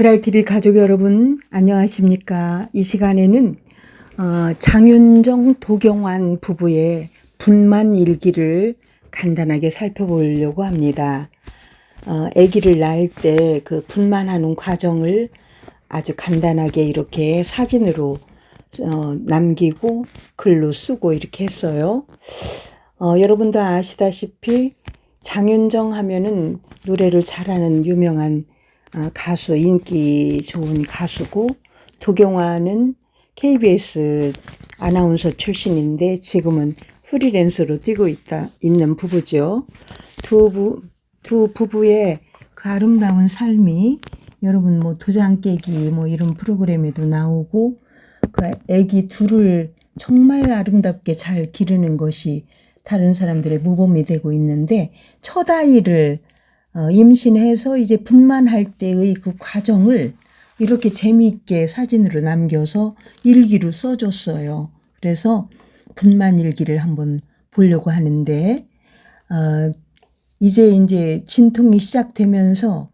그랄TV 가족 여러분, 안녕하십니까. 이 시간에는, 어, 장윤정, 도경환 부부의 분만 일기를 간단하게 살펴보려고 합니다. 어, 아기를 낳을 때 그 분만하는 과정을 아주 간단하게 이렇게 사진으로 어, 남기고 글로 쓰고 이렇게 했어요. 어, 여러분도 아시다시피 장윤정 하면은 노래를 잘하는 유명한 어, 가수, 인기 좋은 가수고, 도경화는 KBS 아나운서 출신인데 지금은 프리랜서로 뛰고 있다, 있는 부부죠. 두 부, 두 부부의 그 아름다운 삶이 여러분 뭐 도장 깨기 뭐 이런 프로그램에도 나오고 그 애기 둘을 정말 아름답게 잘 기르는 것이 다른 사람들의 모범이 되고 있는데 첫 아이를 어, 임신해서 이제 분만할 때의 그 과정을 이렇게 재미있게 사진으로 남겨서 일기로 써줬어요. 그래서 분만 일기를 한번 보려고 하는데, 어, 이제 이제 진통이 시작되면서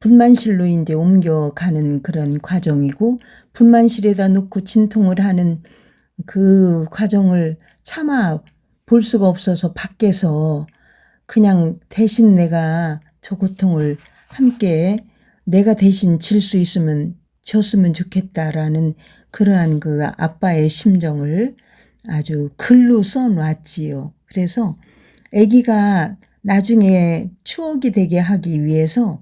분만실로 이제 옮겨가는 그런 과정이고, 분만실에다 놓고 진통을 하는 그 과정을 차마 볼 수가 없어서 밖에서 그냥 대신 내가 저 고통을 함께 내가 대신 질 수 있으면 졌으면 좋겠다라는 그러한 그 아빠의 심정을 아주 글로 써놨지요. 그래서 아기가 나중에 추억이 되게 하기 위해서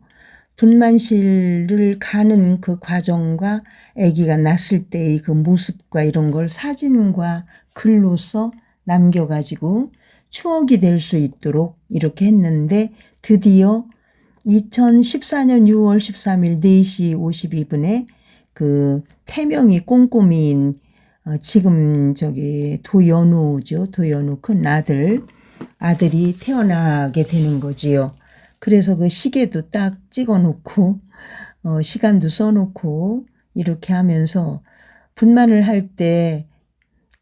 분만실을 가는 그 과정과 아기가 났을 때의 그 모습과 이런 걸 사진과 글로써 남겨가지고 추억이 될 수 있도록 이렇게 했는데 드디어 2014년 6월 13일 4시 52분에 그 태명이 꼼꼼이인 어, 지금 저기 도연우죠. 도연우 큰 아들 아들이 태어나게 되는 거지요. 그래서 그 시계도 딱 찍어 놓고 어, 시간도 써 놓고 이렇게 하면서 분만을 할 때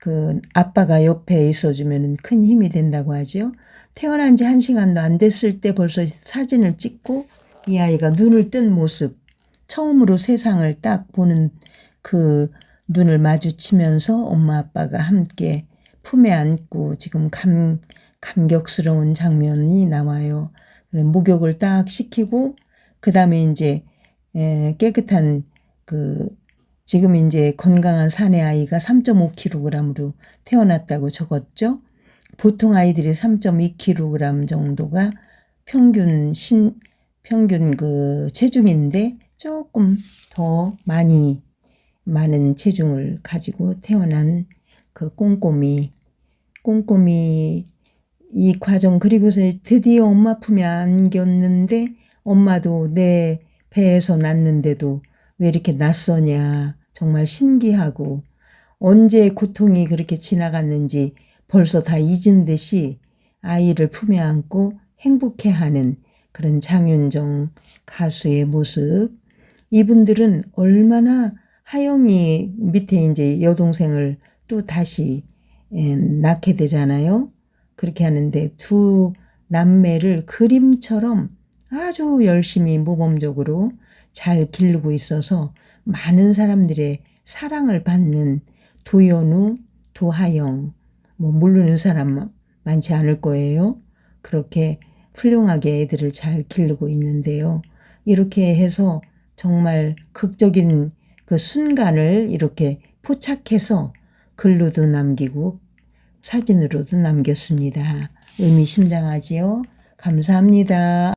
그 아빠가 옆에 있어주면 큰 힘이 된다고 하죠. 태어난 지 한 시간도 안 됐을 때 벌써 사진을 찍고 이 아이가 눈을 뜬 모습, 처음으로 세상을 딱 보는 그 눈을 마주치면서 엄마 아빠가 함께 품에 안고 지금 감, 감격스러운 장면이 나와요. 목욕을 딱 시키고, 그 다음에 이제, 에, 깨끗한 그, 지금 이제 건강한 사내 아이가 3.5kg으로 태어났다고 적었죠. 보통 아이들이 3.2kg 정도가 평균 신, 평균 그 체중인데 조금 더 많이 많은 체중을 가지고 태어난 그 꼼꼼이, 꼼꼼이 이 과정 그리고서 드디어 엄마 품에 안겼는데 엄마도 내 배에서 났는데도 왜 이렇게 낯서냐 정말 신기하고 언제 고통이 그렇게 지나갔는지 벌써 다 잊은 듯이 아이를 품에 안고 행복해하는 그런 장윤정 가수의 모습. 이분들은 얼마나 하영이 밑에 이제 여동생을 또 다시 예, 낳게 되잖아요. 그렇게 하는데 두 남매를 그림처럼 아주 열심히 모범적으로 잘 기르고 있어서 많은 사람들의 사랑을 받는 도연우, 도하영, 뭐 모르는 사람 많지 않을 거예요. 그렇게 훌륭하게 애들을 잘 기르고 있는데요. 이렇게 해서 정말 극적인 그 순간을 이렇게 포착해서 글로도 남기고 사진으로도 남겼습니다. 의미심장하지요? 감사합니다.